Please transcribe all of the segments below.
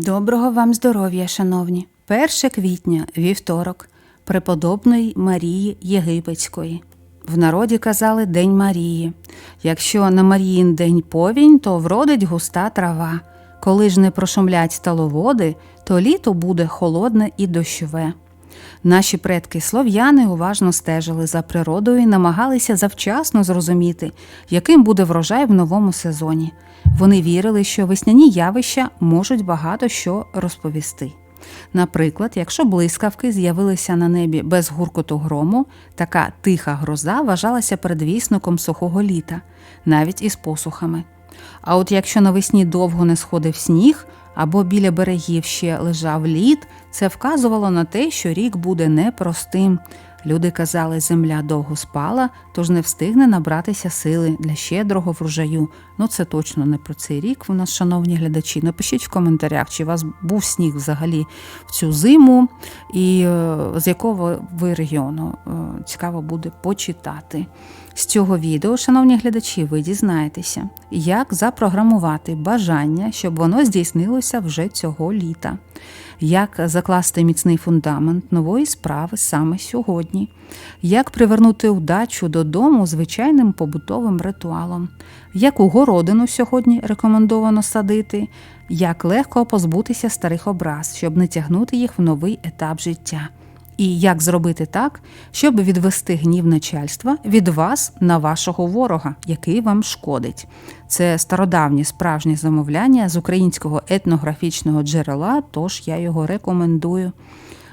Доброго вам здоров'я, шановні! 1 квітня, вівторок, преподобної Марії Єгипетської. В народі казали День Марії. Якщо на Маріїн день повінь, то вродить густа трава. Коли ж не прошумлять сталоводи, то літо буде холодне і дощове. Наші предки слов'яни уважно стежили за природою і намагалися завчасно зрозуміти, яким буде врожай в новому сезоні. Вони вірили, що весняні явища можуть багато що розповісти. Наприклад, якщо блискавки з'явилися на небі без гуркоту грому, така тиха гроза вважалася передвісником сухого літа, навіть із посухами. А от якщо навесні довго не сходив сніг, або біля берегів ще лежав лід, це вказувало на те, що рік буде непростим. Люди казали, земля довго спала, тож не встигне набратися сили для щедрого врожаю. Ну це точно не про цей рік. У нас, шановні глядачі. Напишіть в коментарях, чи у вас був сніг взагалі в цю зиму, і е, з якого ви регіону Е, цікаво буде почитати. З цього відео, шановні глядачі, ви дізнаєтеся, як запрограмувати бажання, щоб воно здійснилося вже цього літа, як закласти міцний фундамент нової справи саме сьогодні, як привернути удачу додому звичайним побутовим ритуалом, яку городину сьогодні рекомендовано садити, як легко позбутися старих образ, щоб не тягнути їх в новий етап життя. І як зробити так, щоб відвести гнів начальства від вас на вашого ворога, який вам шкодить? Це стародавнє справжнє замовляння з українського етнографічного джерела, тож я його рекомендую.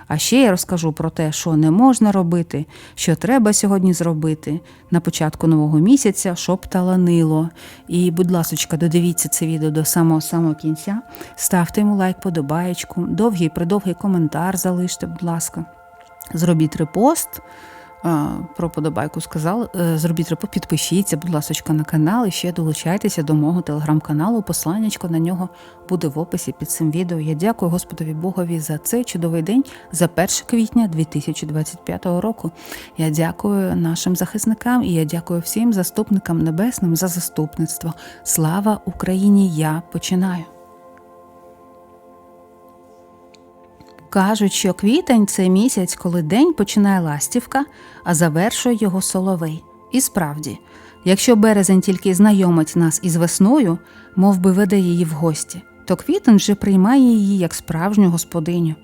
А ще я розкажу про те, що не можна робити, що треба сьогодні зробити на початку нового місяця, щоб таланило. І, будь ласочка, додивіться це відео до самого самого кінця. Ставте йому лайк, подобаєчку, довгий придовгий коментар залиште, будь ласка. Зробіть репост. а, Про подобайку сказала. Е, Зробіть репост, підпишіться, будь ласка, на канал і ще долучайтеся до мого телеграм-каналу. Посланнячко на нього буде в описі під цим відео. Я дякую Господові Богові за цей чудовий день, за 1 квітня 2025 року. Я дякую нашим захисникам і я дякую всім заступникам небесним за заступництво. Слава Україні! Я починаю. Кажуть, що квітень це місяць, коли день починає ластівка, а завершує його соловей. І справді, якщо березень тільки знайомить нас із весною, мов би веде її в гості, то квітень вже приймає її як справжню господиню.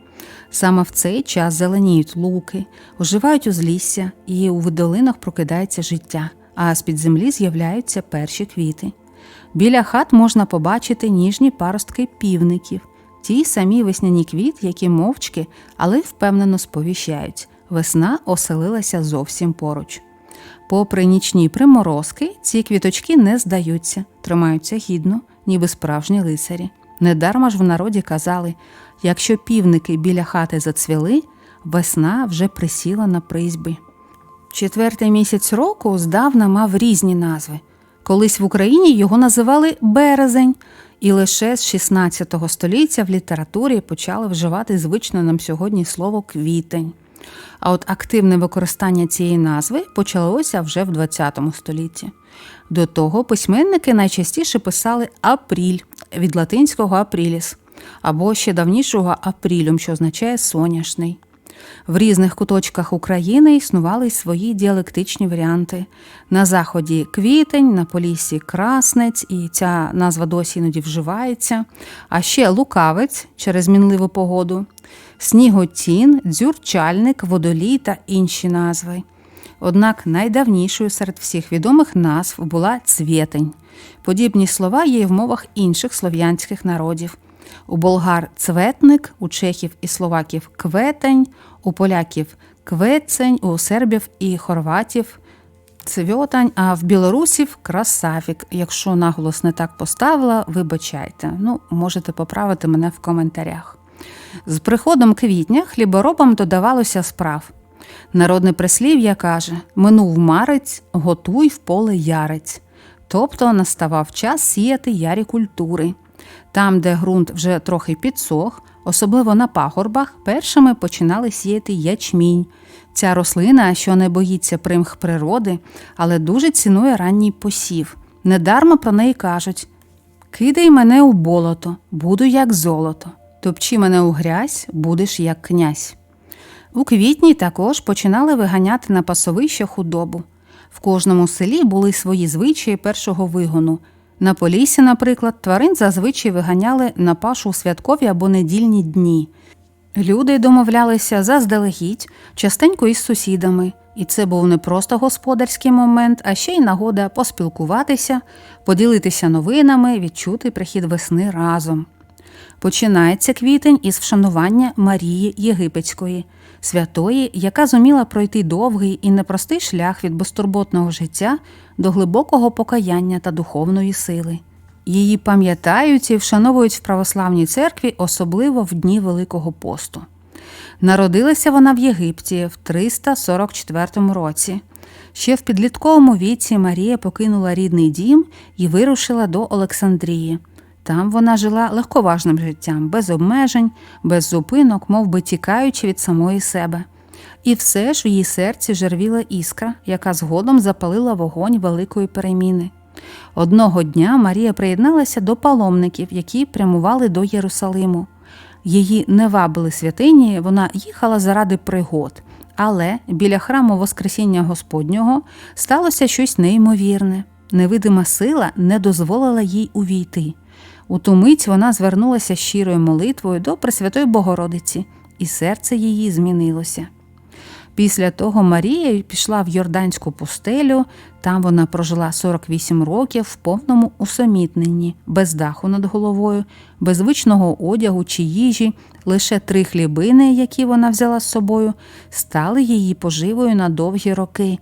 Саме в цей час зеленіють луки, оживають узлісся, і у видолинах прокидається життя, а з-під землі з'являються перші квіти. Біля хат можна побачити ніжні паростки півників, ті самі весняні квіт, які мовчки, але впевнено сповіщають весна оселилася зовсім поруч. Попри нічні приморозки, ці квіточки не здаються, тримаються гідно, ніби справжні лицарі. Недарма ж в народі казали якщо півники біля хати зацвіли, весна вже присіла на призьби. Четвертий місяць року здавна мав різні назви. Колись в Україні його називали березень, і лише з 16 століття в літературі почали вживати звичне нам сьогодні слово квітень. А от активне використання цієї назви почалося вже в 20 столітті. До того письменники найчастіше писали апріль від латинського апріліс або ще давнішого апрілюм, що означає соняшний. В різних куточках України існували й свої діалектичні варіанти. На заході квітень, на полісі краснець, і ця назва досі іноді вживається, а ще лукавець через мінливу погоду, сніготін, дзюрчальник, водолій та інші назви. Однак найдавнішою серед всіх відомих назв була цвєтень. Подібні слова є й в мовах інших слов'янських народів. У болгар цветник, у чехів і словаків кветень, у поляків квецень, у сербів і хорватів цвьотань, а в білорусів красавік. Якщо наголос не так поставила, вибачайте. Ну, можете поправити мене в коментарях. З приходом квітня хліборобам додавалося справ. Народне прислів'я каже: минув марець, готуй в поле ярець. Тобто наставав час сіяти ярі культури. Там, де ґрунт вже трохи підсох, особливо на пагорбах, першими починали сіяти ячмінь. Ця рослина, що не боїться примх природи, але дуже цінує ранній посів. Недарма про неї кажуть: кидай мене у болото, буду як золото. Топчи мене у грязь, будеш як князь. У квітні також починали виганяти на пасовище худобу. В кожному селі були свої звичаї першого вигону. На Полісі, наприклад, тварин зазвичай виганяли на пашу у святкові або недільні дні. Люди домовлялися заздалегідь, частенько із сусідами, і це був не просто господарський момент, а ще й нагода поспілкуватися, поділитися новинами, відчути прихід весни разом. Починається квітень із вшанування Марії Єгипетської, святої, яка зуміла пройти довгий і непростий шлях від безтурботного життя до глибокого покаяння та духовної сили. Її пам'ятають і вшановують в православній церкві, особливо в дні Великого посту. Народилася вона в Єгипті в 344 році. Ще в підлітковому віці Марія покинула рідний дім і вирушила до Олександрії. Там вона жила легковажним життям, без обмежень, без зупинок, мов би тікаючи від самої себе. І все ж в її серці жервіла іскра, яка згодом запалила вогонь великої переміни. Одного дня Марія приєдналася до паломників, які прямували до Єрусалиму. Її не вабили святині, вона їхала заради пригод, але біля храму Воскресіння Господнього сталося щось неймовірне. Невидима сила не дозволила їй увійти. У ту мить вона звернулася щирою молитвою до Пресвятої Богородиці, і серце її змінилося. Після того Марія пішла в Йорданську пустелю, там вона прожила 48 років в повному усамітненні, без даху над головою, без звичного одягу чи їжі, лише три хлібини, які вона взяла з собою, стали її поживою на довгі роки.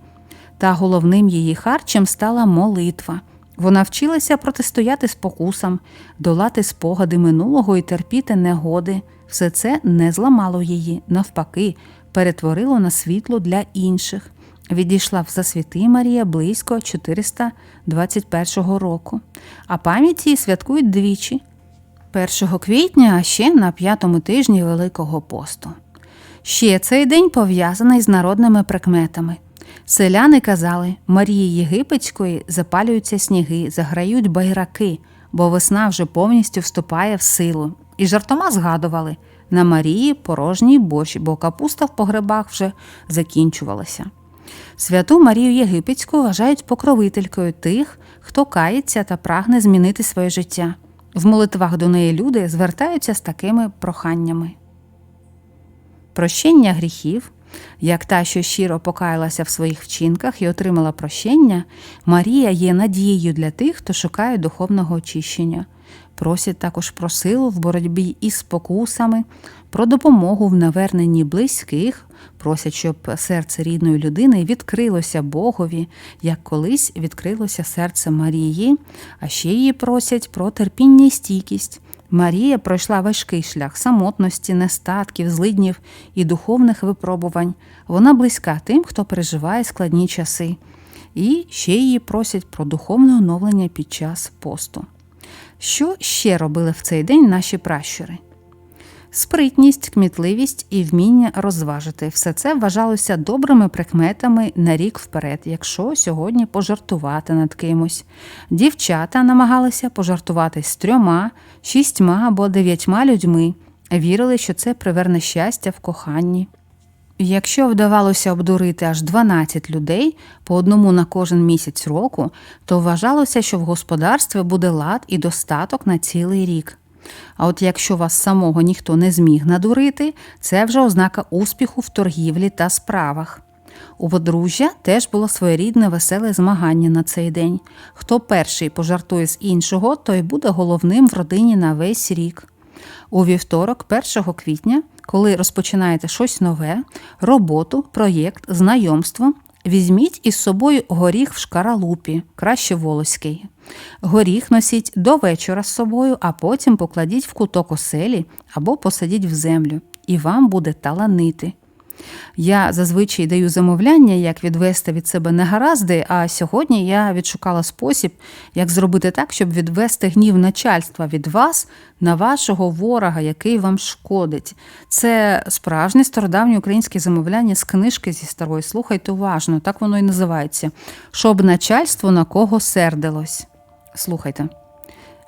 Та головним її харчем стала молитва. Вона вчилася протистояти спокусам, долати спогади минулого і терпіти негоди. Все це не зламало її, навпаки, перетворило на світло для інших. Відійшла в засвіти Марія близько 421 року, а пам'ять її святкують двічі 1 квітня, а ще на п'ятому тижні Великого посту. Ще цей день пов'язаний з народними прикметами. Селяни казали, Марії Єгипетської запалюються сніги, заграють байраки, бо весна вже повністю вступає в силу. І жартома згадували на Марії порожній борщ, бо капуста в погребах вже закінчувалася. Святу Марію Єгипетську вважають покровителькою тих, хто кається та прагне змінити своє життя. В молитвах до неї люди звертаються з такими проханнями. Прощення гріхів, як та, що щиро покаялася в своїх вчинках і отримала прощення, Марія є надією для тих, хто шукає духовного очищення. Просять також про силу в боротьбі із спокусами, про допомогу в наверненні близьких, просять, щоб серце рідної людини відкрилося Богові, як колись відкрилося серце Марії, а ще її просять про терпіння стійкість. Марія пройшла важкий шлях самотності, нестатків, злиднів і духовних випробувань. Вона близька тим, хто переживає складні часи. І ще її просять про духовне оновлення під час посту. Що ще робили в цей день наші пращури? Спритність, кмітливість і вміння розважити все це вважалося добрими прикметами на рік вперед, якщо сьогодні пожартувати над кимось. Дівчата намагалися пожартувати з трьома, шістьма або дев'ятьма людьми, вірили, що це приверне щастя в коханні. Якщо вдавалося обдурити аж 12 людей по одному на кожен місяць року, то вважалося, що в господарстві буде лад і достаток на цілий рік. А от якщо вас самого ніхто не зміг надурити, це вже ознака успіху в торгівлі та справах. У подружжя теж було своєрідне веселе змагання на цей день. Хто перший пожартує з іншого, той буде головним в родині на весь рік. У вівторок, 1 квітня, коли розпочинаєте щось нове, роботу, проєкт, знайомство, візьміть із собою горіх в шкаралупі, краще волоський. Горіх носіть до вечора з собою, а потім покладіть в куток оселі або посадіть в землю, і вам буде таланити. Я зазвичай даю замовляння, як відвести від себе негаразди, а сьогодні я відшукала спосіб, як зробити так, щоб відвести гнів начальства від вас на вашого ворога, який вам шкодить. Це справжнє стародавнє українське замовляння з книжки зі старої. Слухайте уважно, так воно і називається. Щоб начальство на кого сердилось. Слухайте.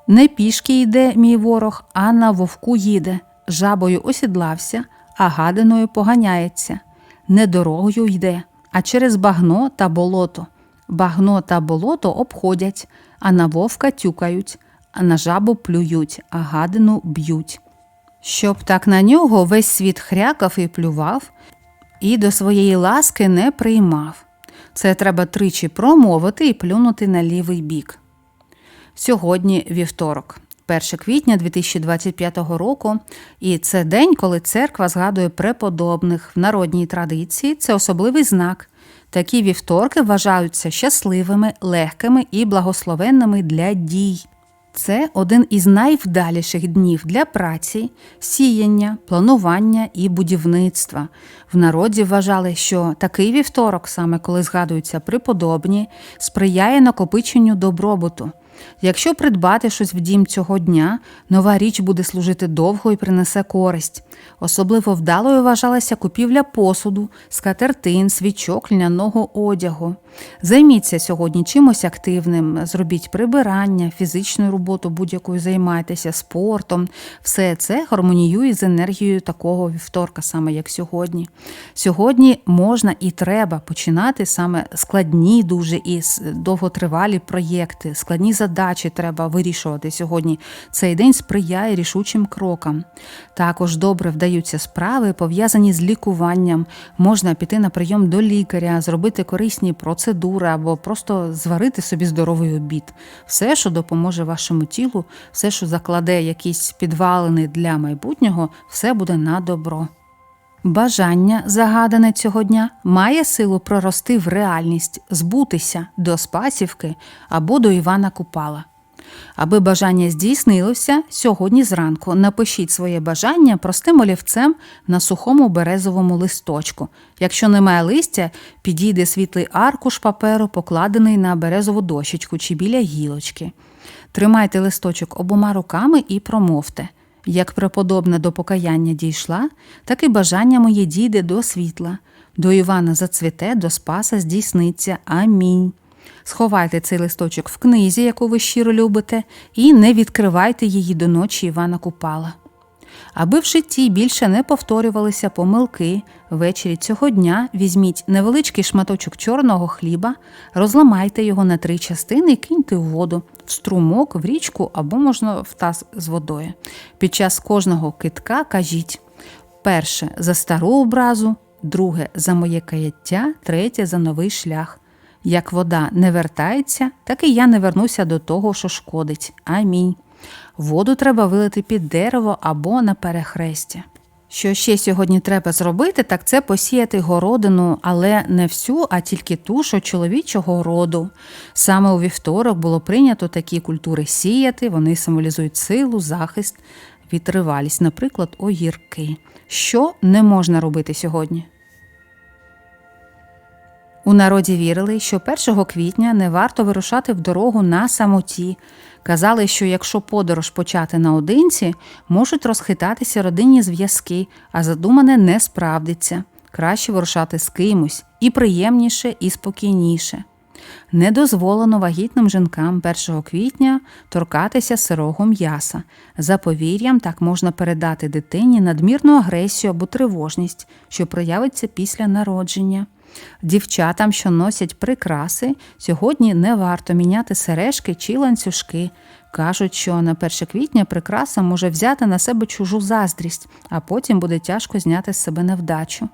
Не пішки йде мій ворог, а на вовку їде. жабою осідлався, а гадиною поганяється. Не дорогою йде, а через багно та болото. Багно та болото обходять, а на вовка тюкають, а на жабу плюють, а гадину б'ють. Щоб так на нього весь світ хрякав і плював, і до своєї ласки не приймав. Це треба тричі промовити і плюнути на лівий бік. Сьогодні вівторок, 1 квітня 2025 року, і це день, коли церква згадує преподобних в народній традиції. Це особливий знак. Такі вівторки вважаються щасливими, легкими і благословенними для дій. Це один із найвдаліших днів для праці, сіяння, планування і будівництва. В народі вважали, що такий вівторок, саме коли згадуються преподобні, сприяє накопиченню добробуту. Якщо придбати щось в дім цього дня, нова річ буде служити довго і принесе користь. Особливо вдалою вважалася купівля посуду, скатертин, свічок, льняного одягу. Займіться сьогодні чимось активним, зробіть прибирання, фізичну роботу будь-якою займайтеся, спортом. Все це гармоніює з енергією такого вівторка, саме як сьогодні. Сьогодні можна і треба починати саме складні, дуже і довготривалі проєкти, складні задачі треба вирішувати сьогодні. Цей день сприяє рішучим крокам. Також добре вдаються справи, пов'язані з лікуванням. Можна піти на прийом до лікаря, зробити корисні процедури або просто зварити собі здоровий обід. Все, що допоможе вашому тілу, все, що закладе якісь підвалини для майбутнього, все буде на добро. Бажання, загадане цього дня, має силу прорости в реальність, збутися до Спасівки або до Івана Купала. Аби бажання здійснилося, сьогодні зранку напишіть своє бажання простим олівцем на сухому березовому листочку. Якщо немає листя, підійде світлий аркуш паперу, покладений на березову дощечку чи біля гілочки. Тримайте листочок обома руками і промовте. Як преподобна до покаяння дійшла, так і бажання моє дійде до світла, до Івана зацвіте, до Спаса здійсниться. Амінь. Сховайте цей листочок в книзі, яку ви щиро любите, і не відкривайте її до ночі Івана Купала. Аби в житті більше не повторювалися помилки, ввечері цього дня візьміть невеличкий шматочок чорного хліба, розламайте його на три частини і киньте в воду, в струмок, в річку або можна в таз з водою. Під час кожного китка кажіть перше за стару образу, друге за моє каяття, третє за новий шлях. Як вода не вертається, так і я не вернуся до того, що шкодить. Амінь. Воду треба вилити під дерево або на перехрестя. Що ще сьогодні треба зробити, так це посіяти городину, але не всю, а тільки ту, що чоловічого роду. Саме у вівторок було прийнято такі культури сіяти, вони символізують силу, захист, вітривалість, наприклад, огірки. Що не можна робити сьогодні? У народі вірили, що 1 квітня не варто вирушати в дорогу на самоті. Казали, що якщо подорож почати наодинці, можуть розхитатися родинні зв'язки, а задумане не справдиться. Краще вирушати з кимось і приємніше, і спокійніше. Не дозволено вагітним жінкам 1 квітня торкатися сирого м'яса. За повір'ям так можна передати дитині надмірну агресію або тривожність, що проявиться після народження. Дівчатам, що носять прикраси, сьогодні не варто міняти сережки чи ланцюжки. Кажуть, що на 1 квітня прикраса може взяти на себе чужу заздрість, а потім буде тяжко зняти з себе невдачу.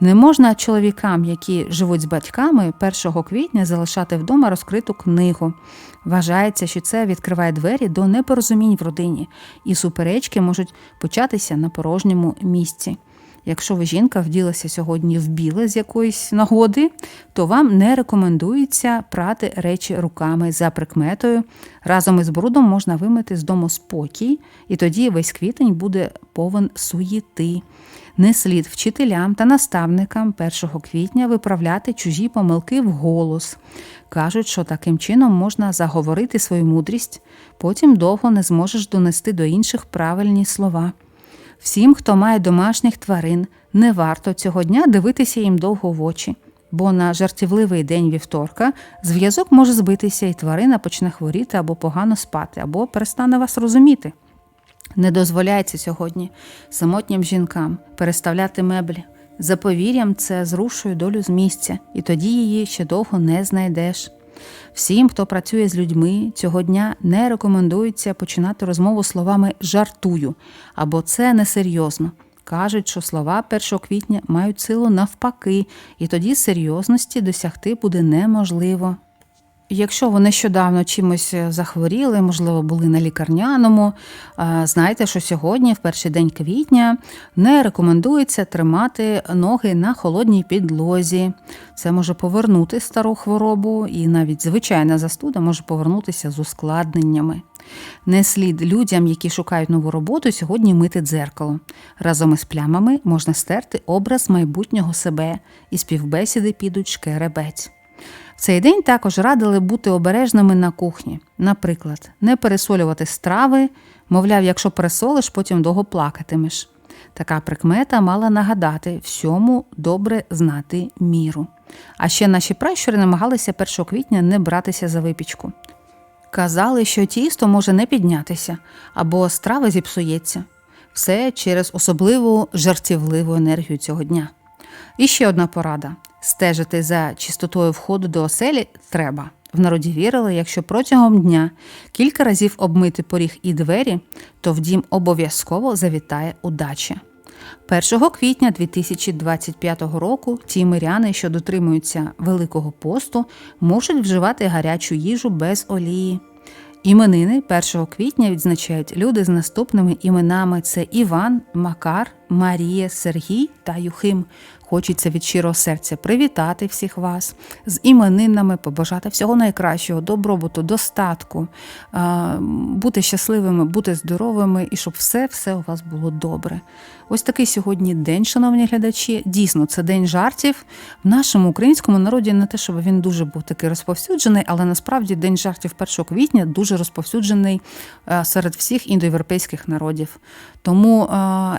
Не можна чоловікам, які живуть з батьками, 1 квітня залишати вдома розкриту книгу. Вважається, що це відкриває двері до непорозумінь в родині, і суперечки можуть початися на порожньому місці. Якщо ви жінка вділася сьогодні в біле з якоїсь нагоди, то вам не рекомендується прати речі руками за прикметою. Разом із брудом можна вимити з дому спокій, і тоді весь квітень буде повен суєти. Не слід вчителям та наставникам 1 квітня виправляти чужі помилки вголос. Кажуть, що таким чином можна заговорити свою мудрість, потім довго не зможеш донести до інших правильні слова. Всім, хто має домашніх тварин, не варто цього дня дивитися їм довго в очі, бо на жартівливий день вівторка зв'язок може збитися, і тварина почне хворіти або погано спати, або перестане вас розуміти. Не дозволяється сьогодні самотнім жінкам переставляти меблі. За повір'ям, це зрушує долю з місця, і тоді її ще довго не знайдеш. Всім, хто працює з людьми, цього дня не рекомендується починати розмову словами жартую або це несерйозно. Кажуть, що слова 1 квітня мають силу навпаки, і тоді серйозності досягти буде неможливо. Якщо ви нещодавно чимось захворіли, можливо, були на лікарняному, е, знайте, що сьогодні, в перший день квітня, не рекомендується тримати ноги на холодній підлозі. Це може повернути стару хворобу, і навіть звичайна застуда може повернутися з ускладненнями. Не слід людям, які шукають нову роботу, сьогодні мити дзеркало. Разом із плямами можна стерти образ майбутнього себе, і співбесіди підуть шкеребець. В цей день також радили бути обережними на кухні. Наприклад, не пересолювати страви, мовляв, якщо пересолиш, потім довго плакатимеш. Така прикмета мала нагадати всьому добре знати міру. А ще наші пращури намагалися 1 квітня не братися за випічку. Казали, що тісто може не піднятися або страва зіпсується. Все через особливу жартівливу енергію цього дня. І ще одна порада: стежити за чистотою входу до оселі треба. В народі вірили, якщо протягом дня кілька разів обмити поріг і двері, то в дім обов'язково завітає удача. 1 квітня 2025 року ті миряни, що дотримуються Великого посту, можуть вживати гарячу їжу без олії. Іменини 1 квітня відзначають люди з наступними іменами: це Іван, Макар, Марія, Сергій та Юхим. Хочеться від щирого серця привітати всіх вас з іменинами, побажати всього найкращого, добробуту, достатку, бути щасливими, бути здоровими і щоб все-все у вас було добре. Ось такий сьогодні день, шановні глядачі. Дійсно, це день жартів. В нашому українському народі не те, щоб він дуже був такий розповсюджений, але насправді день жартів 1 квітня дуже розповсюджений серед всіх індоєвропейських народів. Тому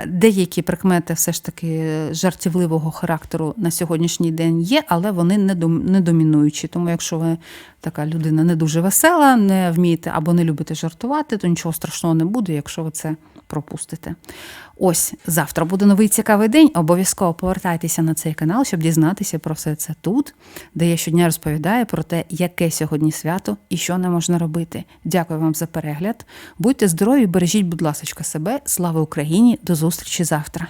деякі прикмети все ж таки жартівливого характеру на сьогоднішній день є, але вони не дом- домінуючі. Тому, якщо ви така людина не дуже весела, не вмієте або не любите жартувати, то нічого страшного не буде, якщо ви це пропустите. Ось завтра буде новий цікавий день. Обов'язково повертайтеся на цей канал, щоб дізнатися про все це тут, де я щодня розповідаю про те, яке сьогодні свято і що не можна робити. Дякую вам за перегляд. Будьте здорові, бережіть, будь ласка, себе. Слава Україні! До зустрічі завтра.